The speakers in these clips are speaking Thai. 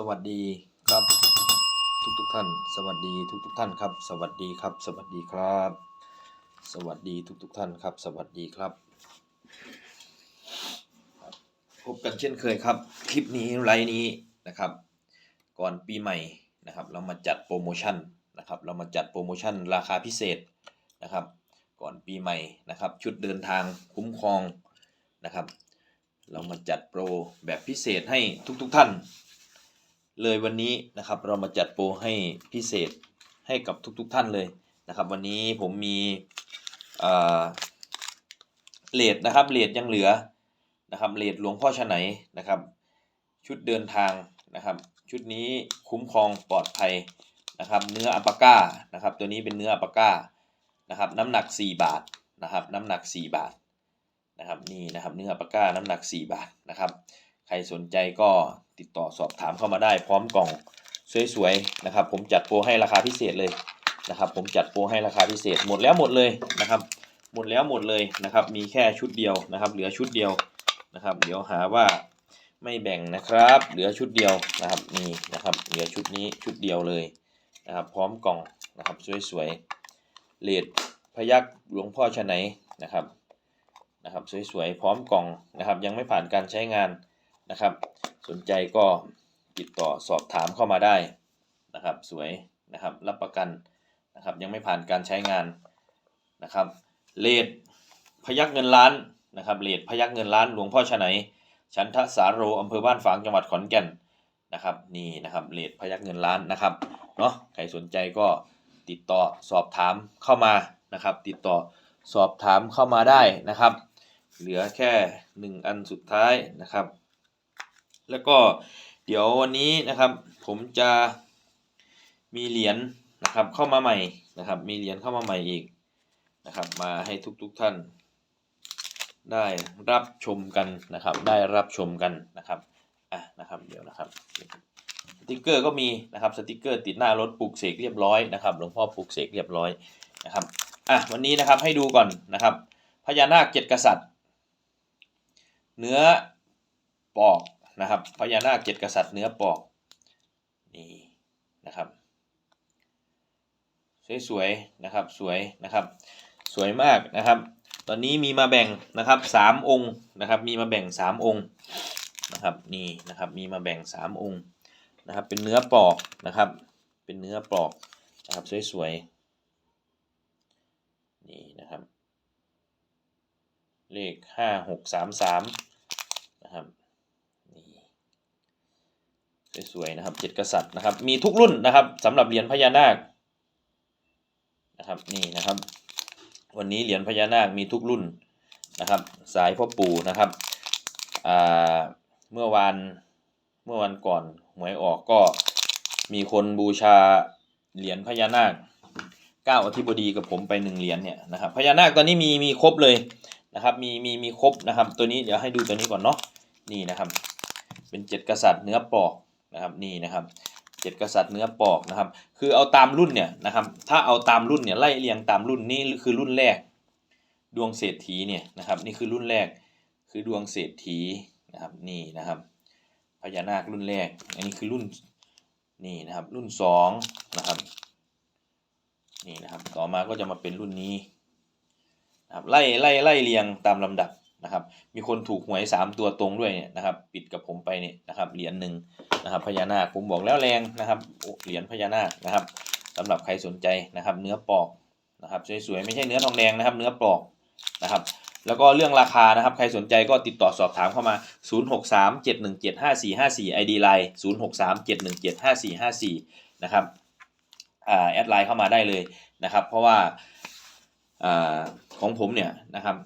สวัสดีครับ ทุกทุกๆท่าน สวัสดีทุกทุกๆท่านครับ สวัสดีครับ สวัสดีครับ สวัสดีทุกทุกๆท่านครับ สวัสดีครับ พบกันเช่นเคยครับ คลิปนี้ไลฟ์นี้นะครับ ก่อนปีใหม่นะครับ เรามาจัดโปรโมชั่นนะครับ เรามาจัดโปรโมชั่นราคาพิเศษนะครับ ก่อนปีใหม่นะครับ ชุดเดินทางคุ้มครองนะครับ เรามาจัดโปรแบบพิเศษให้ทุกๆทท่าน เลยวันนี้นะครับเรามาจัดโปรให้พิเศษให้กับทุกๆทท่านเลยนะครับ วันนี้ผมมีเลดนะครับเลดยังเหลือนะครับเลดหลวงพ่อชไหนนะครับ ชุดเดินทางนะครับ ชุดนี้คุ้มครองปลอดภัยนะครับ เนื้ออัปปาก้านะครับ ตัวนี้เป็นเนื้ออัปปาก้านะครับ น้ำหนัก 4 บาทนะครับ น้ำหนัก 4 บาทนะครับนี่นะครับ เนื้ออัปปาก้าน้ำหนัก 4 บาทนะครับ ใครสนใจก็ติดต่อสอบถามเข้ามาได้ พร้อมกล่องสวยๆนะครับ ผมจัดโปรให้ราคาพิเศษเลยนะครับ ผมจัดโปรให้ราคาพิเศษหมดแล้วหมดเลยนะครับ หมดแล้วหมดเลยนะครับ มีแค่ชุดเดียวนะครับ เหลือชุดเดียวนะครับ เดี๋ยวหาว่าไม่แบ่งนะครับ เหลือชุดเดียวนะครับนี่นะครับ เหลือชุดนี้ชุดเดียวเลยนะครับ พร้อมกล่องนะครับสวยๆเลดพยักหลวงพ่อชะไหนนะครับนะครับ สวยๆพร้อมกล่องนะครับ ยังไม่ผ่านการใช้งาน นะครับ สนใจก็ติดต่อสอบถามเข้ามาได้นะครับ สวยนะครับ รับประกันนะครับ ยังไม่ผ่านการใช้งานนะครับเลดพยักเงินล้านนะครับเลดพยักเงินล้านหลวงพ่อชไหนชันทสาโรอำเภอบ้านฝางจังหวัดขอนแก่นนะครับนี่นะครับเลดพยักเงินล้านนะครับเนาะใครสนใจก็ติดต่อสอบถามเข้ามานะครับ ติดต่อสอบถามเข้ามาได้นะครับ เหลือแค่หนึ่งอันสุดท้ายนะครับ แล้วก็เดี๋ยววันนี้นะครับ ผมจะมีเหรียญนะครับเข้ามาใหม่นะครับ มีเหรียญเข้ามาใหม่อีกนะครับ มาให้ทุกๆทท่าน ได้รับชมกันนะครับ ได้รับชมกันนะครับอะนะครับเดี๋ยวนะครับสติกเกอร์ก็มีนะครับสติกเกอร์ติดหน้ารถปลูกเสกเรียบร้อยนะครับหลวงพ่อปลูกเสกเรียบร้อยนะครับอะวันนี้นะครับให้ดูก่อนนะครับพญานาคเจ็ดกษัตริย์ เนื้อปอก นะครับพญานาคเจ็ดกษัตริย์เนื้อปอกนี่นะครับสวยๆนะครับสวยนะครับ สวยมากนะครับ ตอนนี้มีมาแบ่งนะครับสามองค์นะครับ มีมาแบ่งสามองค์นะครับนี่นะครับมีมาแบ่งสามองค์นะครับ เป็นเนื้อปอกนะครับ เป็นเนื้อปอกนะครับสวยๆนี่นะครับ เลขห้าหกสามสามนะครับ สวยๆนะครับเจ็ดกษัตริย์นะครับ มีทุกรุ่นนะครับสำหรับเหรียญพญานาคนะครับนี่นะครับ วันนี้เหรียญพญานาคมีทุกรุ่นนะครับ สายพ่อปู่นะครับเมื่อวานเมื่อวันก่อนหวยออกก็มีคนบูชาเหรียญพญานาคเก้าอธิบดีกับผมไปหนึ่งเหรียญเนี่ยนะครับพญานาคตอนนี้มีมีครบเลยนะครับมีมีมีครบนะครับ ตัวนี้เดี๋ยวให้ดูตัวนี้ก่อนเนาะนี่นะครับ เป็นเจ็ดกษัตริย์เนื้อปอก นะครับนี่นะครับเจ็ดกษัตริย์เนื้อปอกนะครับ คือเอาตามรุ่นเนี่ยนะครับ ถ้าเอาตามรุ่นเนี่ยไล่เรียงตามรุ่นนี่คือรุ่นแรก ดวงเศรษฐีเนี่ยนะครับนี่คือรุ่นแรกคือดวงเศรษฐีนะครับนี่นะครับพญานาครุ่นแรก อันนี้คือรุ่นนี่นะครับรุ่นสองนะครับนี่นะครับต่อมาก็จะมาเป็นรุ่นนี้นะครับไล่ไล่ไล่เรียงตามลำดับ นะครับ มีคนถูกหวยสามตัวตรงด้วยเนี่ยนะครับ ปิดกับผมไปเนี่ยนะครับเหรียญหนึ่งนะครับ พญานาคผมบอกแล้วแรงนะครับเหรียญพญานาคนะครับสำหรับใครสนใจนะครับ เนื้อปอกนะครับสวยๆไม่ใช่เนื้อทองแดงนะครับ เนื้อปอกนะครับแล้วก็เรื่องราคานะครับ ใครสนใจก็ติดต่อสอบถามเข้ามา 0637175454 ID Line 0637175454 นะครับอ่าแอดไลน์เข้ามาได้เลยนะครับ เพราะว่าอ่าของผมเนี่ยนะครับ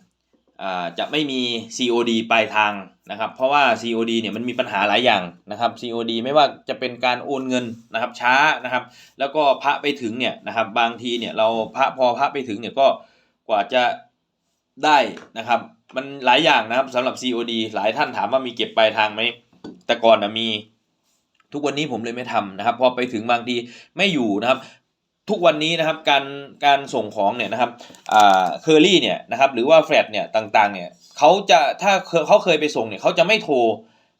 จะไม่มี COD ปลายทางนะครับ เพราะว่า COD เนี่ยมันมีปัญหาหลายอย่างนะครับ COD ไม่ว่าจะเป็นการโอนเงินนะครับช้านะครับ แล้วก็พระไปถึงเนี่ยนะครับบางทีเนี่ยเราพระพอพระไปถึงเนี่ยก็กว่าจะได้นะครับมันหลายอย่างนะครับสำหรับ COD หลายท่านถามว่ามีเก็บปลายทางไหมแต่ก่อนนะมี ทุกวันนี้ผมเลยไม่ทำนะครับ พอไปถึงบางทีไม่อยู่นะครับ ทุกวันนี้นะครับการการส่งของเนี่ยนะครับเคอรี่เนี่ยนะครับหรือว่าแฟลตเนี่ยต่างๆเนี่ยเขาจะถ้าเขาเคยไปส่งเนี่ยเขาจะไม่โทร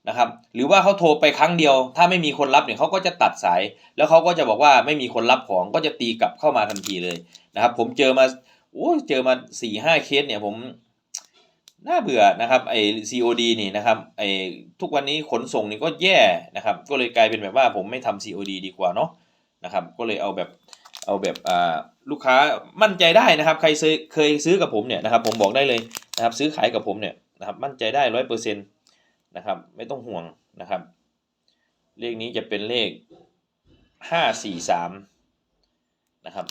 นะครับหรือว่าเขาโทรไปครั้งเดียว ถ้าไม่มีคนรับเนี่ยเขาก็จะตัดสาย แล้วเขาก็จะบอกว่าไม่มีคนรับของก็จะตีกลับเข้ามาทันทีเลยนะครับ ผมเจอมาโอ้เจอมาสี่ห้าเคสเนี่ยผมน่าเบื่อนะครับไอ้ COD นี่นะครับไอ้ทุกวันนี้ขนส่งนี่ก็แย่นะครับ ก็เลยกลายเป็นแบบว่าผมไม่ทำ COD ดีกว่าเนาะนะครับ ก็เลยเอาแบบ เอาแบบอ่าลูกค้ามั่นใจได้นะครับ ใครซื้อเคยซื้อกับผมเนี่ยนะครับผมบอกได้เลยนะครับ ซื้อขายกับผมเนี่ยนะครับมั่นใจได้ร้อยเปอร์เซ็นต์นะครับ ไม่ต้องห่วงนะครับ เลขนี้จะเป็นเลขห้าสี่สามนะครับ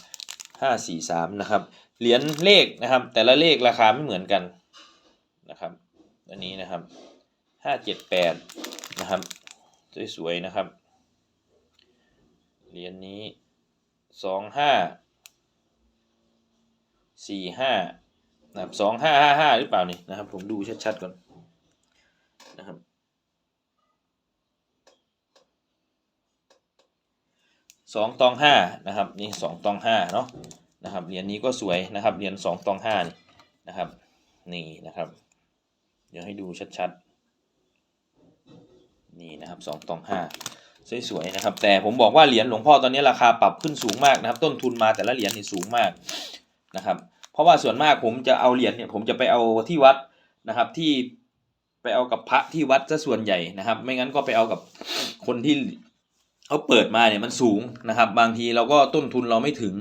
ห้าสี่สามนะครับเหรียญเลขนะครับ แต่ละเลขราคาไม่เหมือนกันนะครับอันนี้นะครับห้าเจ็ดแปดนะครับสวยๆนะครับเหรียญนี้ สองห้าสี่ห้านะครับสองห้าห้าห้าหรือเปล่านี่นะครับ ผมดูชัดๆก่อนนะครับสองตองห้านะครับนี่สองตองห้าเนาะนะครับเหรียญนี้ก็สวยนะครับเหรียญสองตองห้านี่นะครับนี่นะครับ เดี๋ยวให้ดูชัดๆนี่นะครับสองตองห้า สวยๆนะครับ แต่ผมบอกว่าเหรียญหลวงพ่อตอนนี้ราคาปรับขึ้นสูงมากนะครับ ต้นทุนมาแต่ละเหรียญนี่สูงมากนะครับ เพราะว่าส่วนมากผมจะเอาเหรียญเนี่ยผมจะไปเอาที่วัดนะครับที่ไปเอากับพระที่วัดซะส่วนใหญ่นะครับ ไม่งั้นก็ไปเอากับคนที่เขาเปิดมาเนี่ยมันสูงนะครับ บางทีเราก็ต้นทุนเราไม่ถึง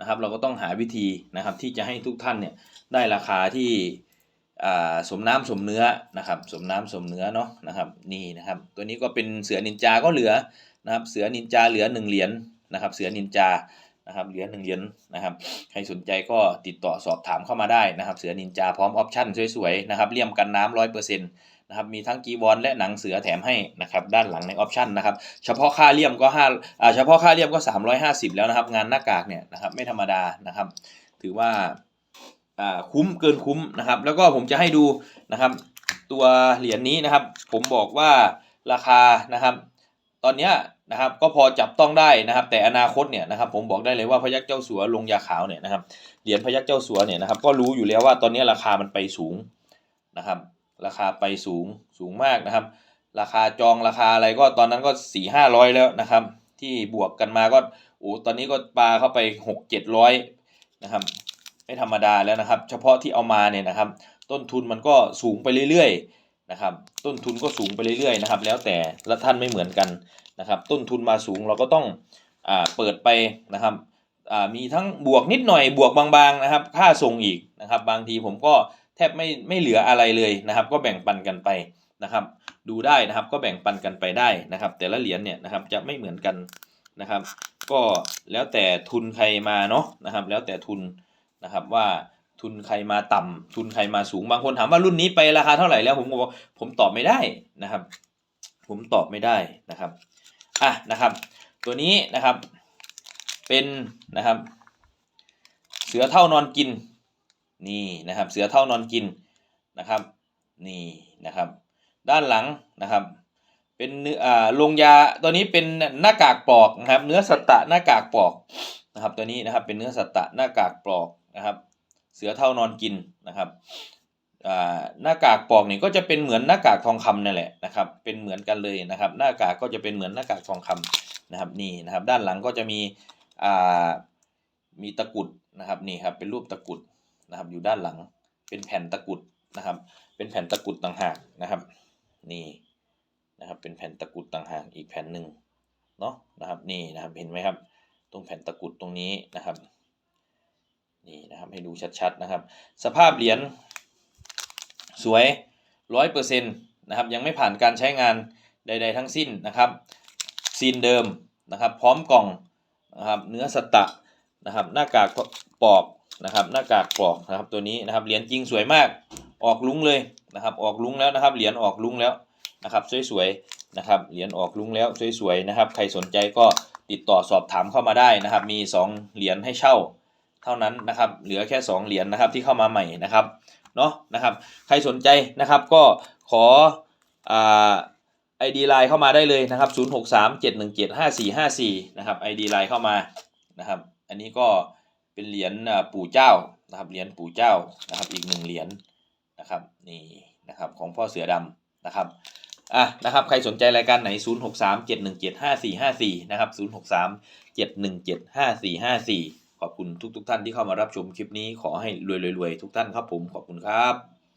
นะครับ เราก็ต้องหาวิธีนะครับที่จะให้ทุกท่านเนี่ยได้ราคาที่ สมน้ำสมเนื้อนะครับสมน้ำสมเนื้อเนาะนะครับนี่นะครับตัวนี้ก็เป็นเสือนินจาก็เหลือนะครับเสือนินจาเหลือหนึ่งเหรียญนะครับเสือนินจานะครับเหลือหนึ่งเหรียญนะครับใครสนใจก็ติดต่อสอบถามเข้ามาได้นะครับ เสือนินจาพร้อมออปชั่นสวยๆนะครับเลี่ยมกันน้ำร้อยเปอร์เซ็นต์นะครับมีทั้งกีวอนและหนังเสือแถมให้นะครับด้านหลังในออปชั่นนะครับเฉพาะค่าเลี่ยมก็ห้าอ่าเฉพาะค่าเลี่ยมก็ 350 แล้วนะครับงานหน้ากากเนี่ยนะครับไม่ธรรมดานะครับถือว่า คุ้มเกินคุ้มนะครับ แล้วก็ผมจะให้ดูนะครับ ตัวเหรียญนี้นะครับ ผมบอกว่าราคานะครับ ตอนนี้นะครับก็พอจับต้องได้นะครับ แต่อนาคตเนี่ยนะครับผมบอกได้เลยว่าพยักเจ้าสัวลงยาขาวเนี่ยนะครับเหรียญพยักเจ้าสัวเนี่ยนะครับก็รู้อยู่แล้วว่าตอนนี้ราคามันไปสูงนะครับ ราคาไปสูงสูงมากนะครับ ราคาจองราคาอะไรก็ตอนนั้นก็สี่ห้าร้อยแล้วนะครับ ที่บวกกันมาก็โอ้ตอนนี้ก็ปลาเข้าไปหกเจ็ดร้อยนะครับ ไม่ธรรมดาแล้วนะครับ เฉพาะที่เอามาเนี่ยนะครับ ต้นทุนมันก็สูงไปเรื่อยๆนะครับ ต้นทุนก็สูงไปเรื่อยๆนะครับ แล้วแต่ละท่านไม่เหมือนกันนะครับ ต้นทุนมาสูงเราก็ต้องอ่าเปิดไปนะครับอ่ามีทั้งบวกนิดหน่อยบวกบางๆนะครับ ค่าส่งอีกนะครับ บางทีผมก็แทบไม่ไม่เหลืออะไรเลยนะครับ ก็แบ่งปันกันไปนะครับ ดูได้นะครับก็แบ่งปันกันไปได้นะครับ แต่ละเหรียญเนี่ยนะครับจะไม่เหมือนกันนะครับ ก็แล้วแต่ทุนใครมาเนาะนะครับ แล้วแต่ทุน นะครับว่าทุนใครมาต่ำทุนใครมาสูงบางคนถามว่ารุ่นนี้ไปราคาเท่าไหร่แล้วผมบอกผมตอบไม่ได้นะครับ ผมตอบไม่ได้นะครับอะนะครับ ตัวนี้นะครับ เป็นนะครับ เสือเท่านอนกินนี่นะครับ เสือเท่านอนกินนะครับ นี่นะครับ ด้านหลังนะครับ เป็นเนื้ออ่าลงยาตัวนี้เป็นหน้ากากปลอกนะครับ เนื้อสัตตะหน้ากากปลอกนะครับ ตัวนี้นะครับเป็นเนื้อสัตตะหน้ากากปลอก นะครับ เสือเท่านอนกินนะครับหน้ากากปอกนี่ก็จะเป็นเหมือนหน้ากากทองคำนั่นแหละนะครับ เป็นเหมือนกันเลยนะครับ หน้ากากก็จะเป็นเหมือนหน้ากากทองคำนะครับนี่นะครับ ด้านหลังก็จะมีมีตะกุดนะครับนี่ครับเป็นรูปตะกุดนะครับ อยู่ด้านหลังเป็นแผ่นตะกุดนะครับ เป็นแผ่นตะกุดต่างหากนะครับ นี่นะครับเป็นแผ่นตะกุดต่างหากอีกแผ่นหนึ่งเนาะนะครับนี่นะครับเห็นไหมครับ ตรงแผ่นตะกุดตรงนี้นะครับ นี่นะครับให้ดูชัดๆนะครับ สภาพเหรียญสวยร้อยเปอร์เซ็นต์นะครับยังไม่ผ่านการใช้งานใด ๆ ทั้งสิ้นนะครับซีนเดิมนะครับ พร้อมกล่องนะครับเนื้อสตะนะครับหน้ากากปอกนะครับหน้ากากปอกนะครับตัวนี้นะครับเหรียญจริงสวยมากออกลุ้งเลยนะครับออกลุ้งแล้วนะครับเหรียญออกลุ้งแล้วนะครับสวยๆนะครับเหรียญออกลุ้งแล้วสวยๆนะครับใครสนใจก็ติดต่อสอบถามเข้ามาได้นะครับ มี 2 เหรียญให้เช่า เท่านั้นนะครับเหลือแค่ 2 เหรียญนะครับที่เข้ามาใหม่นะครับเนาะนะครับใครสนใจนะครับก็ขออ่า ID ไลน์เข้ามาได้เลยนะครับ0637175454นะครับ ID ไลน์เข้ามานะครับอันนี้ก็เป็นเหรียญปู่เจ้านะครับเหรียญปู่เจ้านะครับอีกหนึ่งเหรียญนะครับนี่นะครับของพ่อเสือดำนะครับอะนะครับใครสนใจรายการไหน 0 6 3 7 1 7 5 4 5 4นะครับ0 6 3 7 1 7 5 4 5 4 ขอบคุณทุกๆทท่านที่เข้ามารับชมคลิปนี้ขอให้รวยๆๆทุกท่านครับผมขอบคุณครับ